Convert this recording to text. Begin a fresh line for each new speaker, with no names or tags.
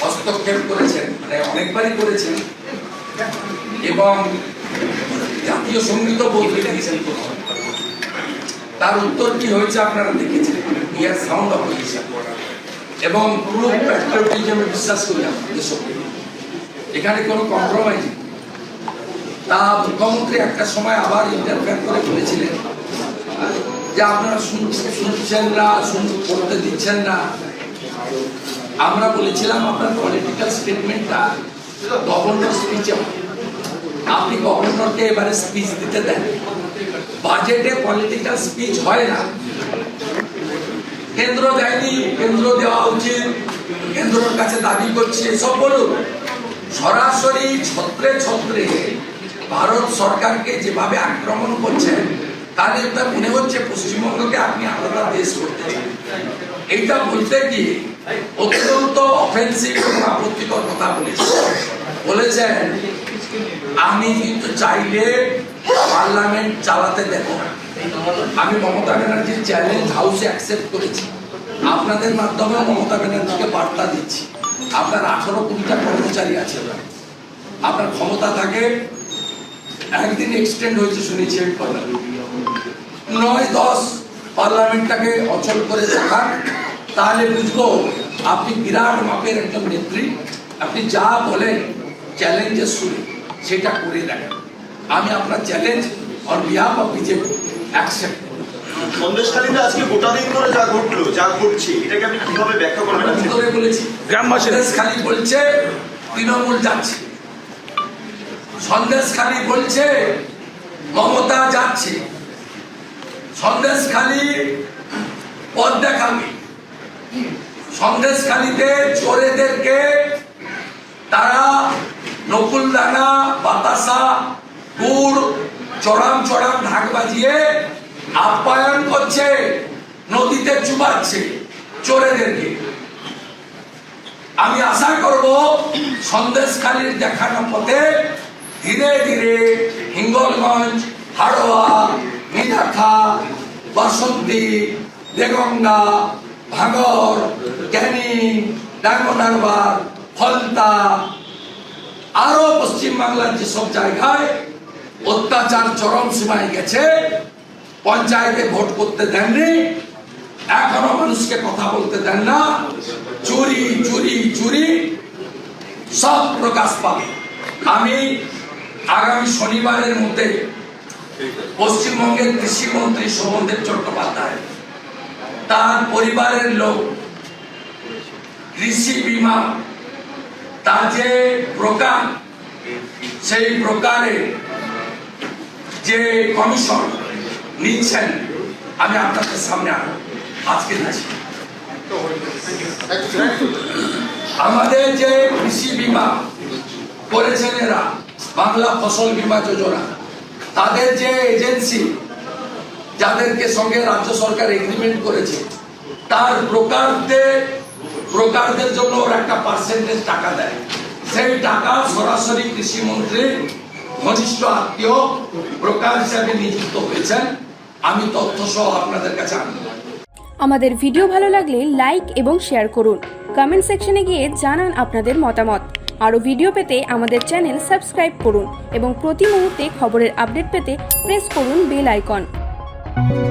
হস্তক্ষেপ করেছেন মানে অনেকবারই করেছেন। এবং জাতীয় সংগীত বলতে দিয়েছেন তার উত্তর কি হয়েছে আপনারা দেখেছেন ইয়ার সাউন্ড অপোজিশন এবং পুরো প্যাট্রিয়টিজমে বিশ্বাস করি আমরা দেশপ্রেমে এখানে কোনো কম্প্রোমাইজ। তা মুখ্যমন্ত্রী একটা সময় আবার ইন্টারফেয়ার করে বলেছিলেন, যে আপনারা শুনছেন না শুন- করতে দিচ্ছেন না। আমরা বলেছিলাম আপনার পলিটিক্যাল স্টেটমেন্টটা গভর্নর স্পিচে আপনি গভর্নরকে এবারে স্পিচ দিতে দেন। বাজেটে পলিটিক্যাল স্পিচ হয় না। কেন্দ্র দেয়নি, কেন্দ্র দেওয়া উচিত। কেন্দ্রের কাছে দাবি করছে, সব বলুন। সরাসরি ছত্রে ছত্রে ভারত সরকারকে যেভাবে আক্রমণ করছেন তাদের মনে হচ্ছে পশ্চিমবঙ্গকে আপনি আলাদা দেশ করতে চান। এইটা বলতে গিয়ে অত্যন্ত অফেন্সিভ এবং আপত্তিকর কথা বলেছে। বলেছেন আমি কিন্তু চাইলে পার্লামেন্ট চালাতে দেব আমি মমতা ব্যানার্জির চ্যালেঞ্জ হাউসে অ্যাকসেপ্ট করেছি। আপনাদের মাধ্যমে মমতা ব্যানার্জিকে বার্তা দিচ্ছি। আপনার আঠারো কোটিটা কর্মচারী আছে আপনার ক্ষমতা থাকে একদিন এক্সটেন্ড হয়েছে শুনেছি আমি নয় দশ পার্লামেন্টটাকে অচল করে দেখান তাহলে বুঝব আপনি বিরাট মাপের একজন নেত্রী। আপনি যা বলেন চ্যালেঞ্জের শুনে সেটা করে দেখেন। আমি আপনার challenge on behalf of BJP accept
সন্দেশখালীতে আজকে গোটা দিন ধরে যা ঘটলো যা ঘটছে এটাকে আপনি কীভাবে ব্যাখ্যা করবেন
আমি? বলেছি
গ্রামবাসী-
সন্দেশ খালি বলছে তৃণমূল যাচ্ছে। সন্দেশ খালি বলছে মমতা যাচ্ছে। সন্দেশ খালি পথ দেখাবে। সন্দেশ চোরেদেরকে তারা নকুলদানা, বাতাসা, গুড় চড়াম চড়াম ঢাক বাজিয়ে আপ্যায়ন করছে, নদীতে চুবাচ্ছে চোরেদেরকে। আমি আশা করব সন্দেশকালীর দেখানো পথে ধীরে ধীরে হিঙ্গলগঞ্জ, হাড়োয়া মিনাখা বাসন্তী, দেগঙ্গা ভাঙর ক্যানিং ডায়মন্ড হারবার ফলতা, আরও পশ্চিম বাংলার যেসব জায়গায় অত্যাচার চরম সীমায় গেছে, পঞ্চায়েতে ভোট করতে দেননি, এখনও মানুষকে কথা বলতে দেন না, চুরি চুরি চুরি, সব প্রকাশ পাবে। আমি আগামী শনিবারের মধ্যে পশ্চিমবঙ্গের কৃষিমন্ত্রী শোভনদেব চট্টোপাধ্যায় তার পরিবারের লোক, কৃষি বিমা, তার যে প্রকার, সেই প্রকারে যে কমিশন নিচ্ছেন, আমি আপনাদের সামনে আনব আজকে আছি আমাদের যে কৃষি বিমা করেছেন এরা, বাংলা ফসল বীমা যোজনা, তাদের যে এজেন্সি যাদেরকে সঙ্গে রাজ্য সরকার এগ্রিমেন্ট করেছে, তার ব্রোকারদের ব্রোকারদের জন্য ওরা একটা পার্সেন্টেজ টাকা দেয়। সেই টাকা সরাসরি কৃষিমন্ত্রীর ঘনিষ্ঠ আত্মীয় ব্রোকার হিসাবে নিযুক্ত হয়েছেন। আমি তথ্য সহ আপনাদের কাছে আনব।
আমাদের ভিডিও ভালো লাগলে লাইক এবং শেয়ার করুন। কমেন্ট সেকশনে গিয়ে জানান আপনাদের মতামত। আরও ভিডিও পেতে আমাদের চ্যানেল সাবস্ক্রাইব করুন এবং প্রতি মুহূর্তে খবরের আপডেট পেতে প্রেস করুন বেল আইকন Thank you.